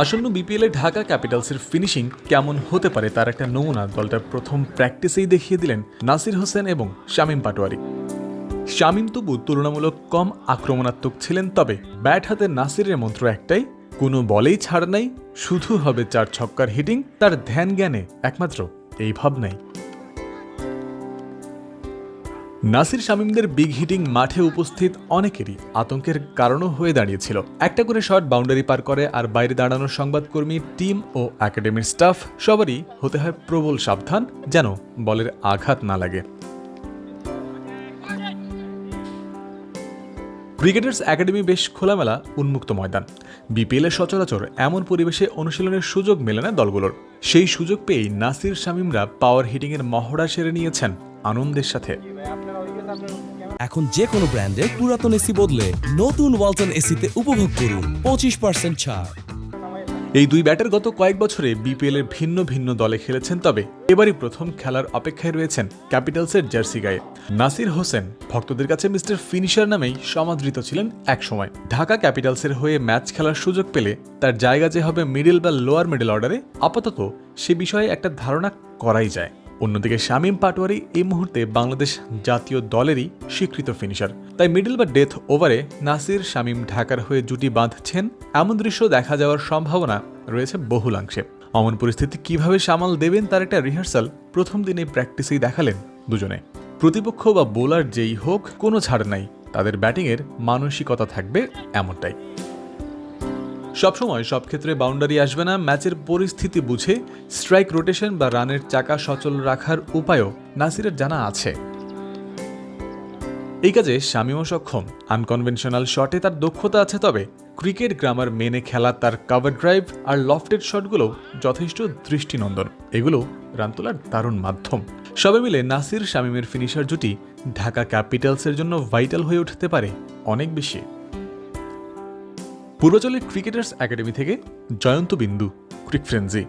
আসন্ন বিপিএলে ঢাকা ক্যাপিটালসের ফিনিশিং কেমন হতে পারে তার একটা নমুনা দলটার প্রথম প্র্যাকটিসেই দেখিয়ে দিলেন নাসির হোসেন এবং শামীম পাটোয়ারি। শামীম তবু তুলনামূলক কম আক্রমণাত্মক ছিলেন, তবে ব্যাট হাতে নাসিরের মন্ত্র একটাই, কোনো বলেই ছাড় নাই, শুধু হবে চার ছক্কার হিটিং তার ধ্যান জ্ঞানে একমাত্র এই ভাবনাই। নাসির শামীমদের বিগ হিটিং মাঠে উপস্থিত অনেকেরই আতঙ্কের কারণও হয়ে দাঁড়িয়েছিল। একটা করে শট বাউন্ডারি পার করে আর বাইরে দাঁড়ানো সংবাদকর্মী টিম ও একাডেমির স্টাফ সবারই হতে হয় প্রবল সাবধান যেন বলের আঘাত না লাগে। ক্রিকেটার্স একাডেমি বেশ খোলামেলা, উন্মুক্ত ময়দান। বিপিএল সচরাচর এমন পরিবেশে অনুশীলনের সুযোগ মেলে না দলগুলোর। সেই সুযোগ পেয়েই নাসির শামীমরা পাওয়ার হিটিংয়ের মহড়া সেরে নিয়েছেন আনন্দের সাথে। এখন যে কোনো ব্র্যান্ডের পুরাতন এসি বদলে নতুন ওয়ালটন এসিতে উপভোগ করুন পঁচিশ পার্সেন্ট ছাড়। এই দুই ব্যাটার গত কয়েক বছরে বিপিএল এর ভিন্ন ভিন্ন দলে খেলেছেন, তবে এবারই প্রথম খেলার অপেক্ষায় রয়েছেন ক্যাপিটালসের জার্সি গায়ে। নাসির হোসেন, ভক্তদের কাছে মিস্টার ফিনিশার নামেই সমাদৃত ছিলেন একসময়। ঢাকা ক্যাপিটালসের হয়ে ম্যাচ খেলার সুযোগ পেলে তার জায়গা যে হবে মিডল বা লোয়ার মিডল অর্ডারে, আপাতত সে বিষয়ে একটা ধারণা করাই যায়। অন্যদিকে শামীম পাটোয়ারি এই মুহূর্তে বাংলাদেশ জাতীয় দলেরই স্বীকৃত ফিনিশার তাই মিডল বা ডেথ ওভারে নাসির, শামীম ঢাকার হয়ে জুটি বাঁধছেন, এমন দৃশ্য দেখা যাওয়ার সম্ভাবনা রয়েছে বহুলাংশে। অমন পরিস্থিতি কীভাবে সামাল দেবেন তার একটা রিহার্সাল প্রথম দিনে প্র্যাকটিসেই দেখালেন দুজনে। প্রতিপক্ষ বা বোলার যেই হোক, কোনো ছাড় নাই। তাদের ব্যাটিংয়ের মানসিকতা থাকবে এমনটাই। সবসময় সব ক্ষেত্রে বাউন্ডারি আসবে না ম্যাচের পরিস্থিতি বুঝে স্ট্রাইক রোটেশন বা রানের চাকা সচল রাখার উপায়ও নাসিরের জানা আছে। এই কাজে শামীমও সক্ষম। আনকনভেনশনাল শটে তার দক্ষতা আছে, তবে ক্রিকেট গ্রামার মেনে খেলা, তার কাভার ড্রাইভ আর লফটেড শটগুলো যথেষ্ট দৃষ্টিনন্দন। এগুলো রান তোলার দারুণ মাধ্যম। সবে মিলে নাসির শামীমের ফিনিশার জুটি ঢাকা ক্যাপিটালসের জন্য ভাইটাল হয়ে উঠতে পারে অনেক বেশি। পূর্বাচলের ক্রিকেটার্স একাডেমি থেকে জয়ন্ত বিন্দু ক্রিক ফ্রেন্সি